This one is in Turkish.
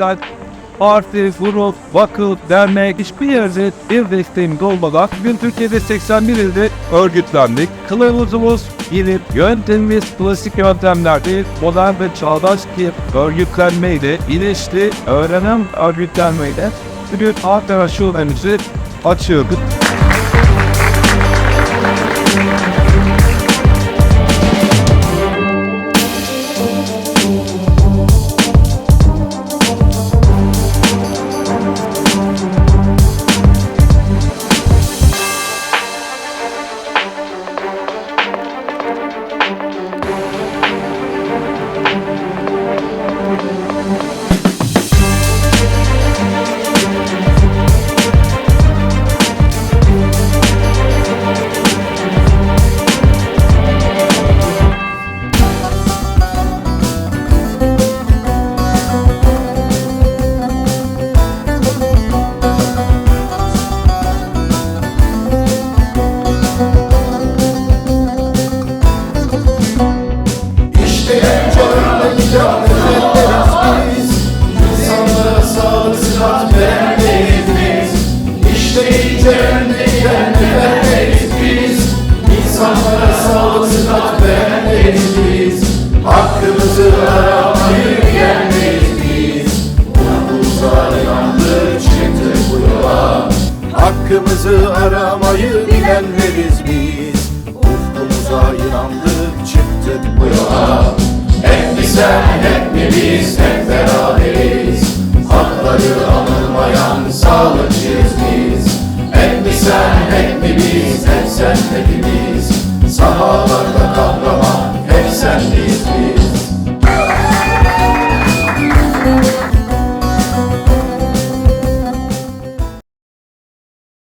ülkeden parti, grup, vakıf, dernek hiçbir yerde bir desteğimiz olmadan bugün Türkiye'de 81 ilde örgütlendik. Kılavuzumuz bilip yöntemimiz klasik yöntemler değil, modern ve çağdaş bir örgütlenmeyle, bilinçli öğrenen örgütlenmeyle bugün şubemizi açıyoruz. Mücadeleleriz biz İnsanlara sağlık sıhhat verenleriz biz İşte ince önde gidenleriz biz İnsanlara sağlık biz Hakkımızı aramayı bilenleriz biz Umuza inandık çıktık bu yola Hakkımızı aramayı bilenleriz biz. Ufkumuza inandık sen hep mi biz hep beraberiz. Hakları anılmayan sağlıkçıyız biz. Hep mi sen hep mi biz hep sen hepimiz. Sahalarda